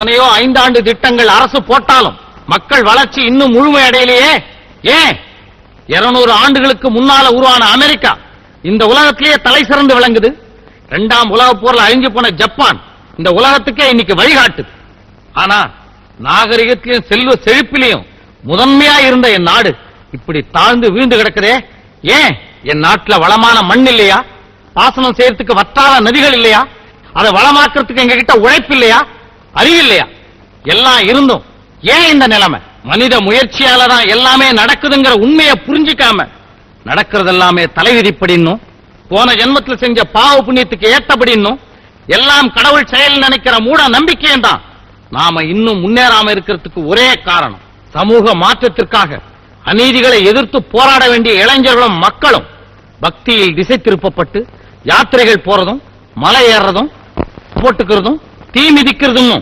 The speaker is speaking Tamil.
எத்தனையோ ஐந்தாண்டு திட்டங்கள் அரசு போட்டாலும் மக்கள் வளர்ச்சி இன்னும் முழுமையடையிலேயே ஏன்? 200 ஆண்டுகளுக்கு முன்னால உருவான அமெரிக்கா இந்த உலகத்திலேயே தலை சிறந்து விளங்குது. இரண்டாம் உலக போர்ல அழிஞ்சு போன ஜப்பான் இந்த உலகத்துக்கே இன்னைக்கு வழிகாட்டுது. ஆனா நாகரிகத்திலும் செல்வ செழிப்பிலையும் முதன்மையா இருந்த என் நாடு இப்படி தாழ்ந்து வீழ்ந்து கிடக்குதே. ஏன்? என் நாட்டுல வளமான மண் இல்லையா? பாசனம் செய்யறதுக்கு வற்றாத நதிகள் இல்லையா? அதை வளமாக்குறதுக்கு எங்க கிட்ட உழைப்பு இல்லையா? அறிவு இல்லையா எல்லாம் இருந்தும் ஏன் இந்த நிலைமை? மனித முயற்சியால தான் எல்லாமே நடக்குதுங்கிற உண்மையை புரிஞ்சுக்காம நடக்கிறது எல்லாமே தலைவிதிப்படின்னும் போன ஜென்மத்தில் செஞ்ச பாவ புண்ணியத்துக்கு ஏத்தபடின்னும் எல்லாம் கடவுள் செயல் நினைக்கிற மூட நம்பிக்கையும் தான் நாம இன்னும் முன்னேறாம இருக்கிறதுக்கு ஒரே காரணம் சமூக மாற்றத்திற்காக அநீதிகளை எதிர்த்து போராட வேண்டிய இளைஞர்களும் மக்களும் பக்தியில் திசை திருப்பப்பட்டு யாத்திரைகள் போறதும் மலை ஏறுறதும் போட்டுக்கிறதும் தீ மிதிக்கிறதும்